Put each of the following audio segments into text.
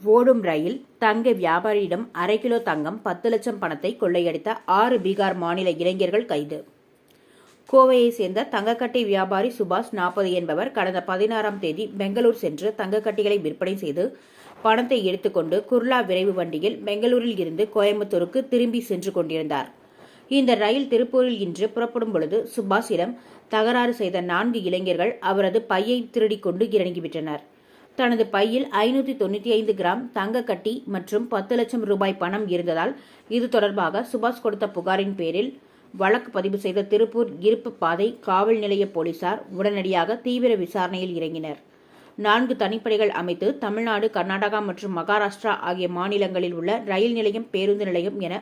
ஓடும் ரயில் தங்க வியாபாரியிடம் அரை கிலோ தங்கம் பத்து லட்சம் பணத்தை கொள்ளையடித்த ஆறு பீகார் மாநில இளைஞர்கள் கைது. கோவையை சேர்ந்த தங்கக்கட்டை வியாபாரி சுபாஷ் நாற்பது என்பவர் கடந்த பதினாறாம் தேதி பெங்களூர் சென்று தங்கக்கட்டிகளை விற்பனை செய்து பணத்தை எடுத்துக்கொண்டு குர்லா விரைவு வண்டியில் பெங்களூரில் இருந்து கோயம்புத்தூருக்கு திரும்பி சென்று கொண்டிருந்தார். இந்த ரயில் திருப்பூரில் இன்று புறப்படும் பொழுது சுபாஷிடம் தகராறு செய்த நான்கு இளைஞர்கள் அவரது பையை திருடிக்கொண்டு இறங்கிவிட்டனர். தனது பையில் ஐநூற்றி தொண்ணூற்றி ஐந்து கிராம் தங்க கட்டி மற்றும் பத்து லட்சம் ரூபாய் பணம் இருந்ததால் இது தொடர்பாக சுபாஷ் கொடுத்த புகாரின் பேரில் வழக்கு பதிவு செய்த திருப்பூர் இருப்பு பாதை காவல் நிலைய போலீசார் உடனடியாக தீவிர விசாரணையில் இறங்கினர். நான்கு தனிப்படைகள் அமைத்து தமிழ்நாடு கர்நாடகா மற்றும் மகாராஷ்டிரா ஆகிய மாநிலங்களில் உள்ள ரயில் நிலையம் பேருந்து நிலையம் என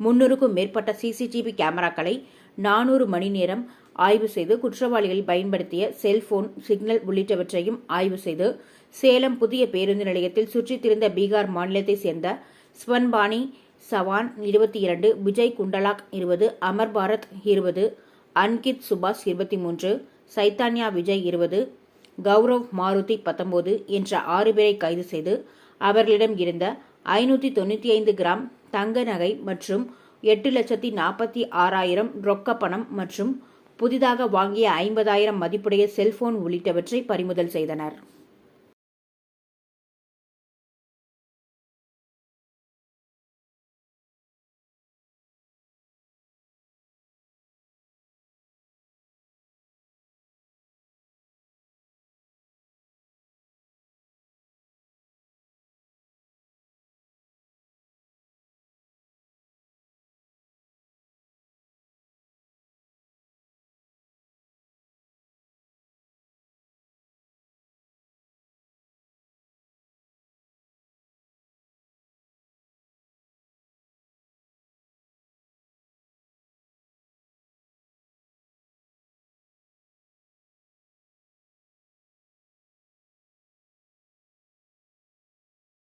முன்னூறுக்கும் மேற்பட்ட சிசிடிவி கேமராக்களை நானூறு மணி நேரம் ஆய்வு செய்து குற்றவாளிகள் பயன்படுத்திய செல்போன் சிக்னல் உள்ளிட்டவற்றையும் ஆய்வு செய்து சேலம் புதிய பேருந்து நிலையத்தில் சுற்றித் திரிந்த பீகார் மாநிலத்தைச் சேர்ந்த ஸ்வன்பானி சவான் இருபத்தி இரண்டு விஜய் குண்டலாக் இருபது அமர் பாரத் இருபது அன்கித் சுபாஷ் இருபத்தி மூன்று சைத்தான்யா விஜய் இருபது கௌரவ் மாருதி பத்தொன்பது என்ற ஆறு பேரை கைது செய்து அவர்களிடம் இருந்த ஐநூற்றி தொண்ணூற்றி ஐந்து கிராம் தங்க நகை மற்றும் எட்டு லட்சத்தி நாற்பத்தி ஆறாயிரம் ரொக்க பணம் மற்றும் புதிதாக வாங்கிய ஐம்பதாயிரம் மதிப்புடைய செல்போன் உள்ளிட்டவற்றை பறிமுதல் செய்தனர்.